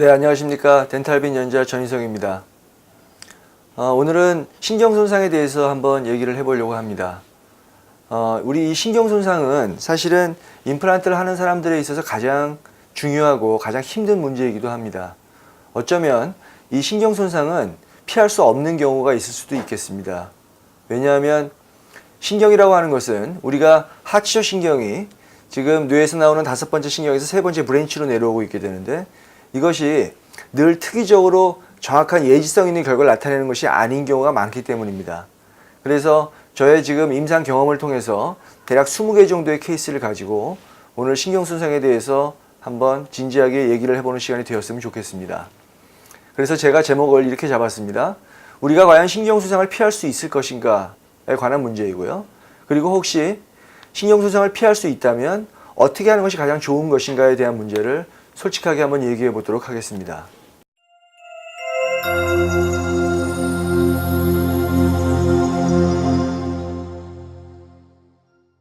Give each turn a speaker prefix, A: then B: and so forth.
A: 네, 안녕하십니까. 덴탈빈 연자 전희성입니다. 어, 오늘은 신경손상에 대해서 한번 얘기를 해보려고 합니다. 어, 우리 이 신경손상은 사실은 임플란트를 하는 사람들에 있어서 가장 중요하고 가장 힘든 문제이기도 합니다. 어쩌면 이 신경손상은 피할 수 없는 경우가 있을 수도 있겠습니다. 왜냐하면 신경이라고 하는 것은 우리가 하치조 신경이 지금 뇌에서 나오는 다섯 번째 신경에서 세 번째 브랜치로 내려오고 있게 되는데 이것이 늘 특이적으로 정확한 예지성 있는 결과를 나타내는 것이 아닌 경우가 많기 때문입니다. 그래서 저의 지금 임상 경험을 통해서 대략 20개 정도의 케이스를 가지고 오늘 신경손상에 대해서 한번 진지하게 얘기를 해보는 시간이 되었으면 좋겠습니다. 그래서 제가 제목을 이렇게 잡았습니다. 우리가 과연 신경손상을 피할 수 있을 것인가에 에 관한 문제이고요. 그리고 혹시 신경 손상을 피할 수 있다면 어떻게 하는 것이 가장 좋은 것인가에 대한 문제를 솔직하게 한번 얘기해 보도록 하겠습니다.